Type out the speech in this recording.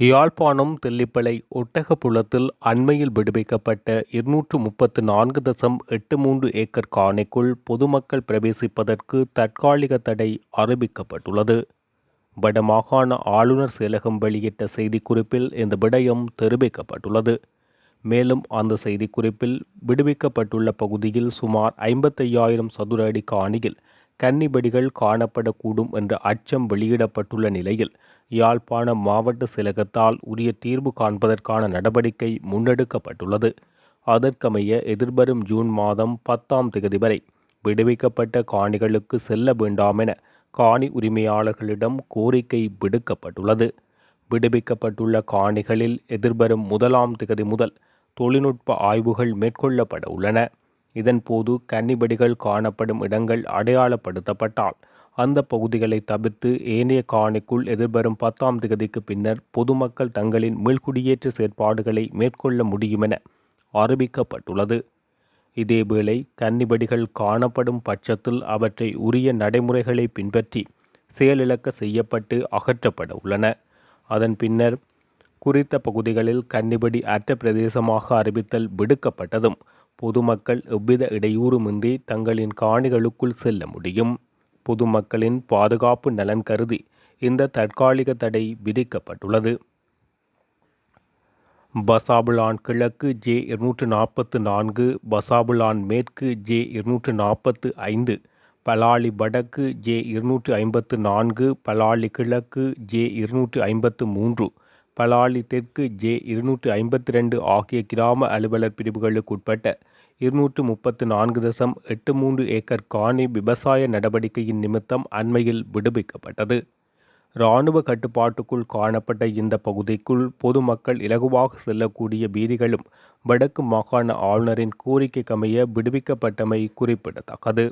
யாழ்ப்பாணம் தெல்லிப்பளை ஒட்டகப்புலத்தில் அண்மையில் விடுவிக்கப்பட்ட இருநூற்று முப்பத்து நான்கு தசம் எட்டு மூன்று ஏக்கர் காணிக்குள் பொதுமக்கள் பிரவேசிப்பதற்கு தற்காலிக தடை அறிவிக்கப்பட்டுள்ளது. வடமாகாண ஆளுநர் செயலகம் வெளியிட்ட செய்திக்குறிப்பில் இந்த விடயம் தெரிவிக்கப்பட்டுள்ளது. மேலும் அந்த செய்திக்குறிப்பில் விடுவிக்கப்பட்டுள்ள பகுதியில் சுமார் ஐம்பத்தையாயிரம் சதுர அடி காணியில் கன்னிபடிகள் காணப்படக்கூடும் என்ற அச்சம் வெளியிடப்பட்டுள்ள நிலையில் யாழ்ப்பாண மாவட்ட செயலகத்தால் உரிய தீர்வு காண்பதற்கான நடவடிக்கை முன்னெடுக்கப்பட்டுள்ளது. அதற்கமைய எதிர்வரும் ஜூன் மாதம் பத்தாம் தேதி வரை விடுவிக்கப்பட்ட காணிகளுக்கு செல்ல வேண்டாம் என காணி உரிமையாளர்களிடம் கோரிக்கை விடுக்கப்பட்டுள்ளது. விடுவிக்கப்பட்டுள்ள காணிகளில் எதிர்வரும் முதலாம் திகதி முதல் தொழில்நுட்ப ஆய்வுகள் மேற்கொள்ளப்பட உள்ளன. இதன்போது கன்னிபடிகள் காணப்படும் இடங்கள் அடையாளப்படுத்தப்பட்டால் அந்த பகுதிகளை தவிர்த்து ஏனைய காணிக்குள் எதிர்வரும் பத்தாம் தேதிக்கு பின்னர் பொதுமக்கள் தங்களின் மீள்குடியேற்ற செயற்பாடுகளை மேற்கொள்ள முடியும் என அறிவிக்கப்பட்டுள்ளது. இதேவேளை கன்னிபடிகள் காணப்படும் பட்சத்தில் அவற்றை உரிய நடைமுறைகளை பின்பற்றி செயலிழக்க செய்யப்பட்டு அகற்றப்பட உள்ளன. அதன் பின்னர் குறித்த பகுதிகளில் கன்னிபடி அற்ற பிரதேசமாக அறிவித்தல் விடுக்கப்பட்டதும் பொதுமக்கள் எவ்வித இடையூறுமின்றி தங்களின் காணிகளுக்குள் செல்ல முடியும். பொதுமக்களின் பாதுகாப்பு நலன் கருதி இந்த தற்காலிக தடை விதிக்கப்பட்டுள்ளது. பசாபுலான் கிழக்கு ஜே இருநூற்று நாற்பத்து நான்கு பசாபுலான் மேற்கு ஜே இருநூற்று நாற்பத்து ஐந்து பலாலி வடக்கு ஜே இருநூற்று ஐம்பத்து நான்கு பலாலி கிழக்கு ஜே இருநூற்று ஐம்பத்து மூன்று பலாலி தெற்கு ஜே இருநூற்று ஐம்பத்தி ரெண்டு ஆகிய கிராம அலுவலர் பிரிவுகளுக்கு உட்பட்ட இருநூற்று முப்பத்து நான்கு தசம் எட்டு மூன்று ஏக்கர் காணி விவசாய நடவடிக்கையின் நிமித்தம் அண்மையில் விடுவிக்கப்பட்டது. இராணுவ கட்டுப்பாட்டுக்குள் காணப்பட்ட இந்த பகுதிக்குள் பொதுமக்கள் இலகுவாக செல்லக்கூடிய வீதிகளும் வடக்கு மாகாண ஆளுநரின் கோரிக்கைக்கமைய விடுவிக்கப்பட்டமை குறிப்பிடத்தக்கது.